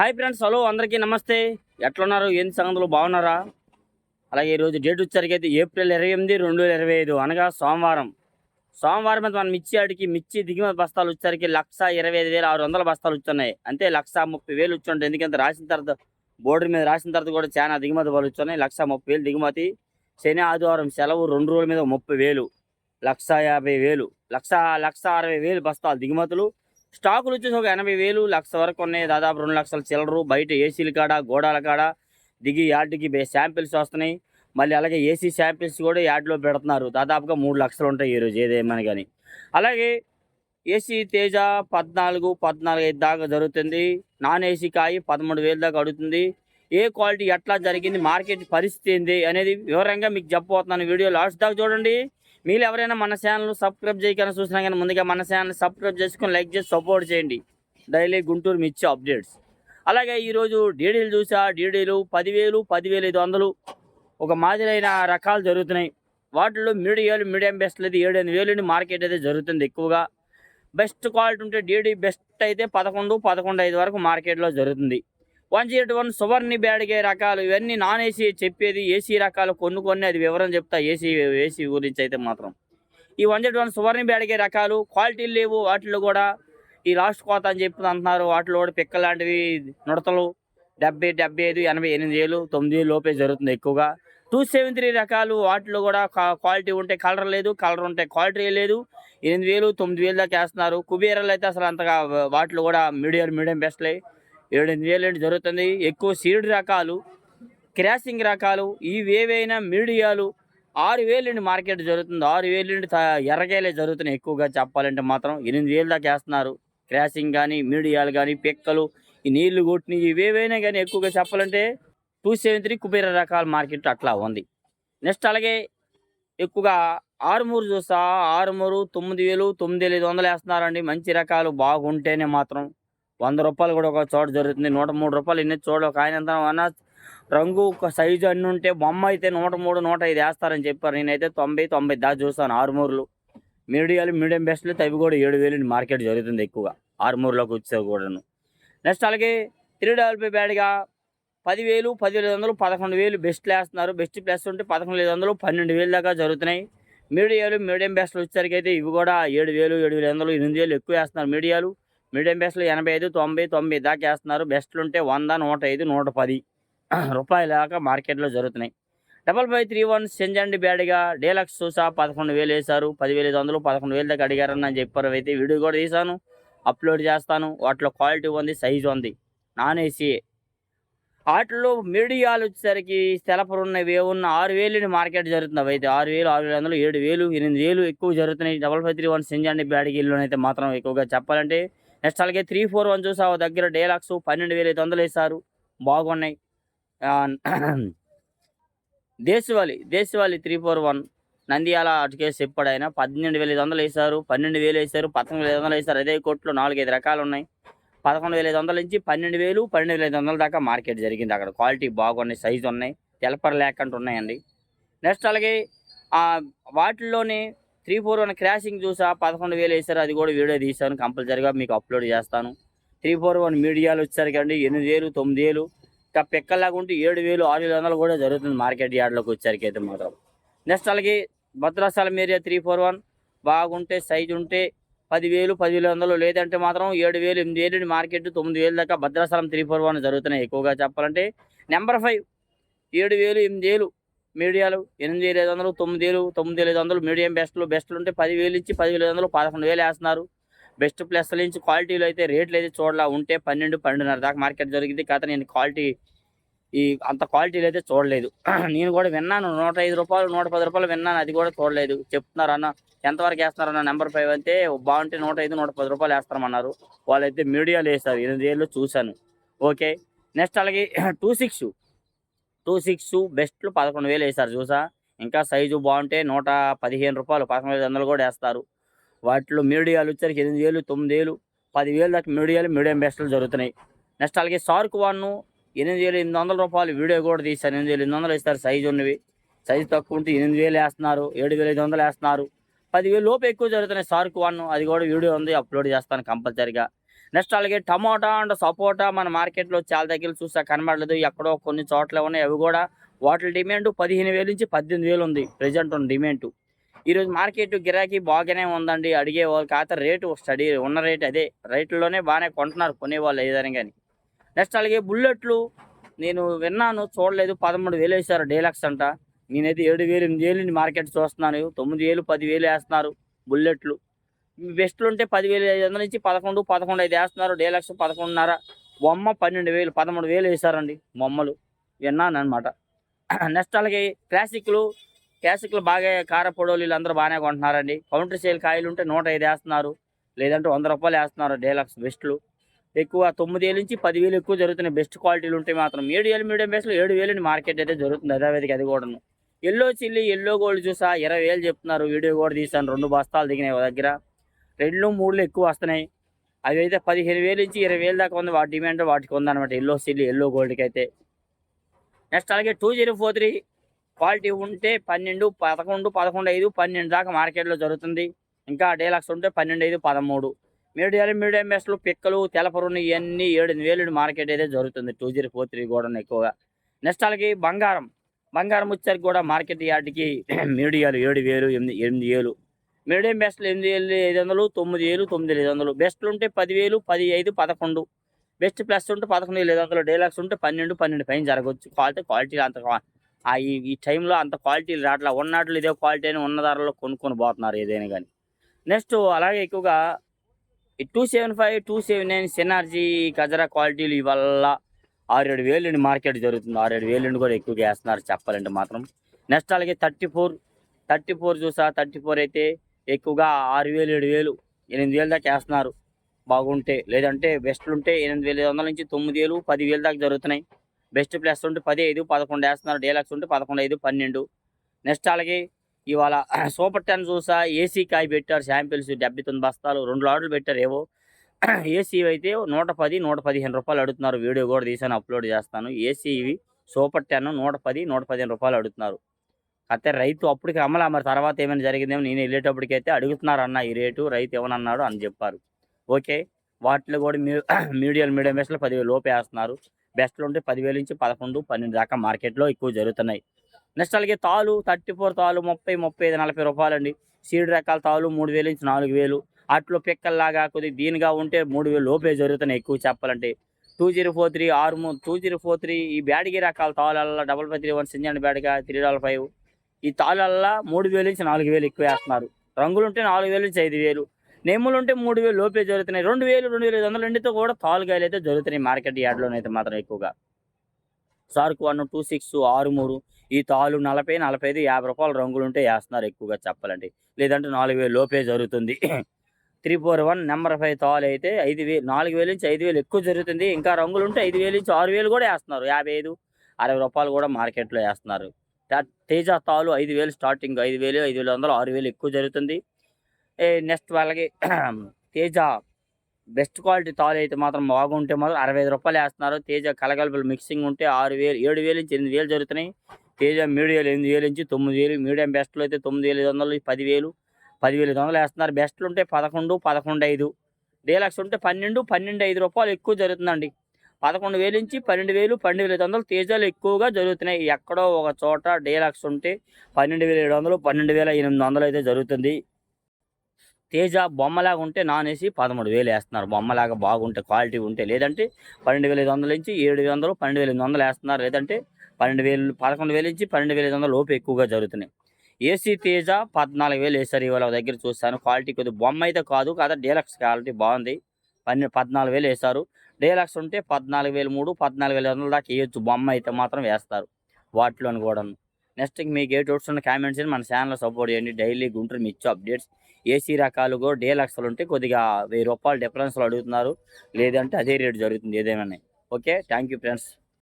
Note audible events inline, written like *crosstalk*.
Hi friends hello అందరికీ నమస్తే. ఎట్లున్నారు? ఏంటి సంగతులు? బాగున్నారా? అలాగే ఈరోజు డేట్ వచ్చేసరికి అయితే ఏప్రిల్ ఇరవై ఎనిమిది రెండు వేల ఇరవై ఐదు అనగా సోమవారం. సోమవారం అయితే మనం మిర్చి ఆడికి మిర్చి దిగుమతి బస్తాలు వచ్చేసరికి లక్ష ఇరవై ఐదు వేల ఆరు వందల బస్తాలు వచ్చున్నాయి. అంతే లక్ష ముప్పై వేలు వచ్చుంటాయి ఎందుకంటే రాసిన తర్వాత బోర్డర్ మీద రాసిన తర్వాత కూడా చాలా దిగుమతి వాళ్ళు వచ్చున్నాయి. లక్ష ముప్పై వేలు దిగుమతి. శని ఆదివారం సెలవు రెండు రోజుల మీద ముప్పై వేలు. లక్ష యాభై వేలు. లక్ష లక్ష అరవై వేలు బస్తాలు దిగుమతులు. స్టాకులు వచ్చేసి ఒక ఎనభై వేలు లక్ష వరకు ఉన్నాయి. దాదాపు రెండు లక్షల చిల్లరు బయట ఏసీల కాడ గోడాల కాడ దిగి యార్డ్కి శాంపిల్స్ వస్తున్నాయి. మళ్ళీ అలాగే ఏసీ శాంపిల్స్ కూడా యార్డ్లో పెడుతున్నారు. దాదాపుగా మూడు లక్షలు ఉంటాయి ఈరోజు ఏదేమని కానీ. అలాగే ఏసీ తేజ పద్నాలుగు పద్నాలుగు ఐదు దాకా జరుగుతుంది. నాన్ ఏసీ కాయి పదమూడు వేలు దాకా అడుగుతుంది. ఏ క్వాలిటీ ఎట్లా జరిగింది మార్కెట్ పరిస్థితి ఏంది అనేది వివరంగా మీకు చెప్పబోతున్నాను. వీడియో లాస్ట్ దాకా చూడండి. మీరు ఎవరైనా మన ఛానల్ సబ్స్క్రైబ్ చేయకుండా చూసినా కానీ ముందుగా మన ఛానల్ సబ్స్క్రైబ్ చేసుకొని లైక్ చేసి సపోర్ట్ చేయండి. డైలీ గుంటూరు మిర్చి అప్డేట్స్. అలాగే ఈరోజు డీడీలు చూసా డీడీలు పదివేలు పదివేలు ఐదు వందలు ఒక మాదిరైన రకాలు జరుగుతున్నాయి. వాటిలో మీడియాలు మీడియం బెస్ట్ లేదు ఏడు ఎనిమిది వేలు నుండి మార్కెట్ అయితే జరుగుతుంది ఎక్కువగా. బెస్ట్ క్వాలిటీ ఉంటే డీడీ బెస్ట్ అయితే పదకొండు పదకొండు ఐదు వరకు మార్కెట్లో జరుగుతుంది. వన్ జీరో వన్ సువర్ణి బ్యాడిగే రకాలు ఇవన్నీ నాన్ ఏసీ చెప్పేది ఏసీ రకాలు కొన్ని కొన్ని అది వివరం చెప్తా ఏసీ ఏసీ గురించి అయితే మాత్రం. ఈ వన్ జీరో వన్ సువర్ణి బ్యాడిగే రకాలు క్వాలిటీలు లేవు వాటిలో కూడా ఈ లాస్ట్ కోత అని చెప్పి అంటున్నారు. వాటిలో కూడా పిక్క లాంటివి నుడతలు డెబ్బై డెబ్బై ఐదు ఎనభై ఎనిమిది వేలు తొమ్మిది వేలు లోపే జరుగుతుంది ఎక్కువగా. టూ సెవెన్ త్రీ రకాలు వాటిలో కూడా క్వాలిటీ ఉంటే కలర్ లేదు కలర్ ఉంటే క్వాలిటీ లేదు. ఎనిమిది వేలు తొమ్మిది వేలు దాకా వేస్తున్నారు. కుబేరాలు అయితే అసలు అంతగా వాటిలో కూడా మీడియం మీడియం బెస్ట్లే. ఏడెనిమిది వేలు ఏంటి జరుగుతుంది. ఎక్కువ సీడ్ రకాలు క్రాసింగ్ రకాలు ఇవేవైనా మీడియాలు ఆరు వేలు నుండి మార్కెట్ జరుగుతుంది. ఆరు వేలు నుండి ఎర్రకాయలే జరుగుతున్నాయి ఎక్కువగా చెప్పాలంటే మాత్రం. ఎనిమిది వేలు దాకా వేస్తున్నారు. క్రాసింగ్ కానీ మీడియాలు కానీ పిక్కలు ఈ నీళ్ళు కొట్టిన ఇవేవైనా కానీ ఎక్కువగా చెప్పాలంటే టూ సెవెన్ త్రీ కుబేర రకాల మార్కెట్ అట్లా ఉంది. నెక్స్ట్ అలాగే ఎక్కువగా ఆరుమూరు చూసా ఆరుమూరు తొమ్మిది వేలు తొమ్మిది వేలు ఐదు వందలు వేస్తున్నారండి. మంచి రకాలు బాగుంటేనే మాత్రం వంద రూపాయలు కూడా ఒక చోట జరుగుతుంది. నూట మూడు రూపాయలు ఇన్ని చోట ఒక ఆయన ఎంత రంగు ఒక సైజు అన్ని ఉంటే బొమ్మ అయితే నూట మూడు నూట ఐదు వేస్తారని చెప్పారు. నేనైతే తొంభై తొంభై దా చూస్తాను ఆరుమూరులు. మీడియాలు మీడియం బెస్ట్లు తవి కూడా ఏడు వేలు మార్కెట్ జరుగుతుంది ఎక్కువగా. ఆరుమూరులోకి వచ్చేవి కూడాను. నెక్స్ట్ అలాగే త్రీ డబల్ బ్యాడ్గా పదివేలు పదివేల వందలు పదకొండు వేలు బెస్ట్లు వేస్తున్నారు బెస్ట్ ప్లస్ ఉంటే పదకొండు ఐదు వందలు పన్నెండు వేలు దాకా జరుగుతున్నాయి. మీడియాలు మీడియం బెస్ట్లు వచ్చేసరికి అయితే ఇవి కూడా ఏడు వేలు ఏడు వేల వందలు ఎనిమిది వేలు ఎక్కువ వేస్తున్నారు మీడియాలు. మీడియం బెస్ట్లు ఎనభై ఐదు తొంభై తొంభై దాకా వేస్తున్నారు. బెస్ట్లు ఉంటే వంద నూట ఐదు నూట పది *clears throat* రూపాయల దాకా మార్కెట్లో జరుగుతున్నాయి. డబల్ ఫైవ్ త్రీ వన్ సెంజండి బ్యాడ్గా డీలక్స్ చూసా పదకొండు వేలు వేశారు. పదివేల ఐదు వందలు పదకొండు వేలు దాకా అడిగారని అని చెప్పారు. అయితే వీడియో కూడా తీసాను అప్లోడ్ చేస్తాను. వాటిలో క్వాలిటీ ఉంది సైజు ఉంది. నాన్ ఏసీ వాటిలో మీడియాలు వచ్చేసరికి సెలపరు ఉన్నవి ఉన్న ఆరు వేలు మార్కెట్ జరుగుతుంది. అయితే ఆరు వేలు ఆరు వేల వందలు ఏడు వేలు ఎనిమిది వేలు ఎక్కువ జరుగుతున్నాయి. డబల్ ఫైవ్ త్రీ వన్ సెంజండి బ్యాడ్గిల్లోనైతే మాత్రం ఎక్కువగా చెప్పాలంటే నెక్స్ట్ అలాగే త్రీ ఫోర్ వన్ చూసా ఓ దగ్గర డేలాక్స్ పన్నెండు వేల ఐదు వందలు వేశారు. బాగున్నాయి. దేశవాలి దేశవాళి దేశవాళి త్రీ ఫోర్ వన్. నంద్యాల అటుకేసి చెప్పాడు ఆయన. పన్నెండు వేల ఐదు వందలు వేశారు. పన్నెండు వేలు వేశారు. పదకొండు వేల ఐదు వందలు వేశారు. అదే కోట్లో నాలుగైదు రకాలు ఉన్నాయి. పదకొండు వేల ఐదు వందల నుంచి పన్నెండు వేలు పన్నెండు వేల ఐదు వందల దాకా మార్కెట్ జరిగింది. అక్కడ క్వాలిటీ బాగున్నాయి సైజు ఉన్నాయి. తెలపర్ లేకుండా ఉన్నాయండి నెక్స్ట్ అలాగే వాటిల్లోనే త్రీ ఫోర్ వన్ క్రాషింగ్ చూసా పదకొండు వేలు వేశారు అది కూడా వీడియో తీసాను కంపల్సరీగా మీకు అప్లోడ్ చేస్తాను. త్రీ ఫోర్ వన్ మీడియాలు వచ్చారు కండి ఎనిమిది వేలు తొమ్మిది వేలు ఇంకా పెక్కల్లాగా ఉంటే ఏడు వేలు ఆరు వేల వందలు కూడా జరుగుతుంది మార్కెట్ యార్డ్లోకి వచ్చారికి అయితే మాత్రం. నెక్స్ట్ అలాగే Bhadrachalam area three four one బాగుంటే సైజు ఉంటే పదివేలు పదివేల వందలు లేదంటే మాత్రం ఏడు వేలు ఎనిమిది వేలు మార్కెట్ తొమ్మిది వేలు దాకా భద్రాచలం త్రీ ఫోర్ వన్ జరుగుతున్నాయి ఎక్కువగా చెప్పాలంటే. నెంబర్ ఫైవ్ ఏడు వేలు ఎనిమిది వేలు మీడియాలు ఎనిమిది వేల ఐదు వందలు తొమ్మిది వేలు తొమ్మిది వేల ఐదు వందలు మీడియం బెస్ట్లు బెస్ట్లు ఉంటే పదివేలు ఇచ్చి పదివేల ఐదు వందలు పదకొండు వేలు వేస్తున్నారు. బెస్ట్ ప్లస్ల నుంచి క్వాలిటీలో అయితే రేట్లు అయితే చూడాల ఉంటే పన్నెండు పన్నెండున్నర దాకా మార్కెట్ జరిగింది. కాకపోతే నేను క్వాలిటీ ఈ అంత క్వాలిటీలు అయితే చూడలేదు. *clears throat* నేను కూడా విన్నాను నూట ఐదు రూపాయలు నూట పది రూపాయలు విన్నాను అది కూడా చూడలేదు. చెప్తున్నారు అన్న ఎంతవరకు వేస్తున్నారు అన్న నెంబర్ ఫైవ్ అయితే బాగుంటే నూట ఐదు నూట పది రూపాయలు వేస్తామన్నారు వాళ్ళైతే మీడియాలో వేస్తారు ఎనిమిది వేలు చూశాను. ఓకే నెక్స్ట్ అలాగే *clears throat* టూ సిక్స్ టూ సిక్స్ బెస్ట్లు పదకొండు వేలు వేస్తారు చూసా. ఇంకా సైజు బాగుంటే నూట పదిహేను రూపాయలు పదకొండు వందలు కూడా వేస్తారు. వాటిలో మీడియాలు వచ్చరికి ఎనిమిది వేలు తొమ్మిది వేలు పదివేలు దాకా మీడియాలు మీడియం బెస్ట్లు జరుగుతున్నాయి. నెక్స్ట్ అలాగే సార్కు వాన్ను ఎనిమిది వేలు ఎనిమిది వందల రూపాయలు వీడియో కూడా తీస్తారు ఎనిమిది వేలు ఎనిమిది వందలు ఇస్తారు సైజు ఉన్నవి. సైజు తక్కువ ఉంటే ఎనిమిది వేలు వేస్తున్నారు ఏడు వేలు ఐదు వందలు వేస్తున్నారు. పదివేలు లోపు ఎక్కువ జరుగుతున్నాయి సార్కు వాన్ను అది కూడా వీడియో ఉంది అప్లోడ్ చేస్తాను కంపల్సరీగా. నెక్స్ట్ అలాగే టమోటా అండ్ సపోటా మన మార్కెట్లో చాలా దగ్గర చూసా కనబడలేదు. ఎక్కడో కొన్ని చోట్ల ఉన్నాయి. అవి కూడా వాటి డిమాండ్ పదిహేను వేలు నుంచి పద్దెనిమిది వేలు ఉంది. ప్రజెంట్ ఉన్న డిమాండ్. ఈరోజు మార్కెట్ గిరాకీ బాగానే ఉందండి. అడిగే వాళ్ళు కాకపోతే రేటు స్టడీ ఉన్న రేట్ అదే. రేట్లోనే బాగానే కొంటున్నారు కొనేవాళ్ళు ఏదైనా కానీ. నెక్స్ట్ అలాగే బుల్లెట్లు నేను విన్నాను చూడలేదు. పదమూడు వేలు వేసారు డీలక్స్ అంట. నేనైతే ఏడు వేలు ఎనిమిది వేలు మార్కెట్ చూస్తున్నాను. తొమ్మిది వేలు పది వేలు వేస్తున్నారు బుల్లెట్లు. బెస్ట్లు ఉంటే పదివేలు ఐదు వందల నుంచి పదకొండు పదకొండు ఐదు వేస్తున్నారు. డీలక్స్ పదకొండున్నర. బొమ్మ పన్నెండు వేలు పదమూడు వేలు వేస్తారండి బొమ్మలు. విన్నాను అనమాట *clears throat* నెక్స్ట్ అలాగే క్లాసిక్లు. క్లాసిక్లు బాగా కారపొడోలు వీళ్ళందరూ బాగానే కొంటున్నారండి. కౌంటర్ సేల్ కాయలు ఉంటే నూట ఐదు వేస్తున్నారు. లేదంటే వంద రూపాయలు వేస్తున్నారు డీలక్స్ బెస్ట్లు. ఎక్కువ తొమ్మిది వేలు నుంచి పదివేలు ఎక్కువ జరుగుతున్నాయి. బెస్ట్ క్వాలిటీలు ఉంటే మాత్రం ఏడు వేలు మీడియం బెస్ట్లు ఏడు వేలు మార్కెట్ అయితే జరుగుతుంది. అదేవిధంగా అది కూడాను. ఎల్లో చిల్లి ఎల్లో గోల్డ్ చూసా ఇరవై వేలు చెప్తున్నారు. వీడియో కూడా తీసాను రెండు బస్తాలు దిగినాయి దగ్గర. రెండు మూడులు ఎక్కువ వస్తున్నాయి. అవి అయితే పదిహేను వేలు నుంచి ఇరవై వేలు దాకా ఉంది. వాటి డిమాండ్ వాటికి ఉందన్నమాట. ఎల్లో సిల్ ఎల్లో గోల్డ్కి అయితే నెక్స్ట్ అలాగే two zero four three quality ఉంటే పన్నెండు పదకొండు పదకొండు ఐదు పన్నెండు దాకా మార్కెట్లో జరుగుతుంది. ఇంకా డీలక్స్ ఉంటే పన్నెండు ఐదు పదమూడు. మీడియం మీడియం బెస్ట్లు పిక్కలు తెలపరుని ఇవన్నీ ఏడు వేలు మార్కెట్ అయితే జరుగుతుంది. టూ జీరో ఫోర్ త్రీ కూడా ఎక్కువగా. నెక్స్ట్ అలాగే బంగారం. బంగారం వచ్చేసరికి కూడా మార్కెట్ యార్డ్కి *clears throat* మీడియాలు ఏడు వేలు ఎనిమిది ఎనిమిది వేలు మీడియం బెస్ట్లు ఎనిమిది వేలు ఐదు వందలు తొమ్మిది వేలు తొమ్మిది వేలు ఐదు వందలు. బెస్ట్లు ఉంటే పదివేలు పది ఐదు పదకొండు. బెస్ట్ ప్లస్ ఉంటే పదకొండు వేలు ఐదు వందలు. డైలాగ్స్ ఉంటే పన్నెండు పన్నెండు పైన జరగవచ్చు. క్వాలిటీ క్వాలిటీ అంత ఈ ఈ టైంలో అంత క్వాలిటీ రావట్లా ఉన్నట్లు ఇదే క్వాలిటీ అని ఉన్న ధరలో కొనుక్కొని పోతున్నారు ఏదైనా కానీ. నెక్స్ట్ అలాగే ఎక్కువగా ఈ two seven five two seven nine సినార్జీ గజరా క్వాలిటీలు ఇవల్ల ఆరేడు వేలు నుండి మార్కెట్ జరుగుతుంది. ఆరేడు వేలు నుండి కూడా ఎక్కువగా వేస్తున్నారు చెప్పాలంటే మాత్రం. నెక్స్ట్ అలాగే థర్టీ ఫోర్ థర్టీ ఫోర్ చూసా. థర్టీ ఫోర్ అయితే ఎక్కువగా ఆరు వేలు ఏడు వేలు ఎనిమిది వేలు దాకా వేస్తున్నారు బాగుంటే లేదంటే బెస్ట్లు ఉంటే ఎనిమిది వేల ఐదు వందల నుంచి తొమ్మిది వేలు పది వేలు దాకా జరుగుతున్నాయి. బెస్ట్ ప్లస్ ఉంటే పది ఐదు పదకొండు వేస్తున్నారు. డీలక్స్ ఉంటే పదకొండు ఐదు పన్నెండు. నెక్స్ట్ అలాగే ఇవాళ *clears throat* సూపర్ టెన్ చూసా ఏసీ కాయ పెట్టారు శాంపిల్స్ డెబ్బై తొమ్మిది బస్తాలు రెండు లాడ్లు పెట్టారు ఏవో. *clears throat* ఏసీ అయితే నూట పది నూట పదిహేను రూపాయలు అడుగుతున్నారు. వీడియో కూడా తీసాను అప్లోడ్ చేస్తాను. ఏసీ ఇవి సూపర్ టెన్ నూట పది నూట పదిహేను రూపాయలు అడుగుతున్నారు. అయితే రైతు అప్పటికి అమ్మలా మరి తర్వాత ఏమైనా జరిగిందేమో నేను వెళ్ళేటప్పటికైతే అడుగుతున్నారు అన్న ఈ రేటు రైతు ఏమనన్నాడు అని చెప్పారు. ఓకే వాటిలో కూడా మీ *clears throat* మీడియం మీడియం బెస్ట్లో పదివేలు లోపు వేస్తున్నారు. బెస్ట్లు ఉంటే పదివేల నుంచి పదకొండు పన్నెండు దాకా మార్కెట్లో ఎక్కువ జరుగుతున్నాయి. నెక్స్ట్ అలాగే తాలు థర్టీ ఫోర్ తాలు ముప్పై ముప్పై ఐదు నలభై రూపాయలండి. సీడ్ రకాల తాలు మూడు వేలు నుంచి నాలుగు వేలు. అట్లో పిక్కల్లాగా కొద్దిగా దీనిగా ఉంటే మూడు వేలు లోపే జరుగుతున్నాయి ఎక్కువ చెప్పాలంటే. టూ జీరో ఫోర్ త్రీ ఆరు టూ జీరో ఫోర్ త్రీ ఈ బ్యాడ్గి రకాల తాళల్లో డబల్ ఫైవ్ త్రీ వన్ సింజన్ బ్యాడ్గా త్రీ డబల్ ఫైవ్ ఈ తాళల్లో మూడు వేలు నుంచి నాలుగు వేలు ఎక్కువ వేస్తున్నారు. రంగులు ఉంటే నాలుగు వేలు నుంచి ఐదు వేలు నెమ్ములు ఉంటే మూడు వేలు లోపే జరుగుతున్నాయి. రెండు వేలు రెండు వేల ఐదు వందల రెండుతో కూడా తాలుగాయలు అయితే జరుగుతున్నాయి మార్కెట్ యార్డ్లోనైతే మాత్రం ఎక్కువగా. సార్కు వన్ టూ సిక్స్ ఆరు మూడు ఈ తాలు నలభై నలభై ఐదు యాభై రూపాయలు రంగులు ఉంటే వేస్తున్నారు ఎక్కువగా చెప్పాలంటే. లేదంటే నాలుగు వేలు లోపే జరుగుతుంది. Three four one number five తాలు అయితే ఐదు వేలు నాలుగు వేలు నుంచి ఐదు వేలు ఎక్కువ జరుగుతుంది. ఇంకా రంగులు ఉంటే ఐదు వేలు నుంచి ఆరు వేలు కూడా వేస్తున్నారు. యాభై ఐదు అరవై రూపాయలు కూడా మార్కెట్లో వేస్తున్నారు. తేజ తాలు ఐదు వేలు స్టార్టింగ్ ఐదు వేలు ఐదు వేల వందలు ఆరు వేలు ఎక్కువ జరుగుతుంది. నెక్స్ట్ వాళ్ళకి *clears throat* తేజ బెస్ట్ క్వాలిటీ తాలు అయితే మాత్రం బాగుంటే మాత్రం అరవై ఐదు రూపాయలు వేస్తున్నారు. తేజ కలగలుపులు మిక్సింగ్ ఉంటే ఆరు వేలు ఏడు వేలు నుంచి ఎనిమిది వేలు జరుగుతున్నాయి. తేజ మీడియం ఎనిమిది వేలు నుంచి తొమ్మిది వేలు మీడియం బెస్ట్లో అయితే తొమ్మిది వేల ఐదు వందలు పదివేలు పదివేల ఐదు వందలు వేస్తున్నారు. బెస్ట్లు ఉంటే పదకొండు పదకొండు ఐదు డీలక్స్ ఉంటే పన్నెండు పన్నెండు ఐదు రూపాయలు ఎక్కువ జరుగుతుందండి. పదకొండు వేలు నుంచి పన్నెండు వేలు పన్నెండు వేల ఐదు వందలు తేజాలు ఎక్కువగా జరుగుతున్నాయి. ఎక్కడో ఒక చోట డీలక్స్ ఉంటే పన్నెండు వేల ఏడు వందలు పన్నెండు వేల ఎనిమిది వందలు అయితే జరుగుతుంది. తేజ బొమ్మలాగా ఉంటే నాన్ ఏసీ పదమూడు వేలు వేస్తున్నారు. బొమ్మలాగా బాగుంటే క్వాలిటీ ఉంటే లేదంటే పన్నెండు వేల ఐదు వందల నుంచి ఏడు వందలు పన్నెండు వేల ఎనిమిది వందలు వేస్తున్నారు. లేదంటే పన్నెండు వేలు పదకొండు వేల నుంచి పన్నెండు వేల ఐదు వందల లోపు ఎక్కువగా జరుగుతున్నాయి. ఏసీ తేజ పద్నాలుగు వేలు వేసారు ఇవాళ ఒక దగ్గర చూస్తాను క్వాలిటీ కొద్దిగా బొమ్మ అయితే కాదు కదా డీలక్స్ క్వాలిటీ బాగుంది. పన్నెండు పద్నాలుగు వేలు వేస్తారు. డీలక్స్ ఉంటే పద్నాలుగు వేలు మూడు పద్నాలుగు వేల వందల దాకా వేయొచ్చు. బొమ్మ అయితే మాత్రం వేస్తారు. వాటిలోని కూడా నెక్స్ట్ మీకు ఏ డౌట్స్ ఉన్న కామెంట్స్ మన ఛానల్లో సపోర్ట్ చేయండి. డైలీ గుంటూరు మిర్చి అప్డేట్స్. ఏసీ రకాలు కూడా డీలక్స్లు ఉంటే కొద్దిగా వెయ్యి రూపాయలు డిఫరెన్స్లో అడుగుతున్నారు. లేదంటే అదే రేటు జరుగుతుంది ఏదేమన్నా ఓకే? Thank you friends.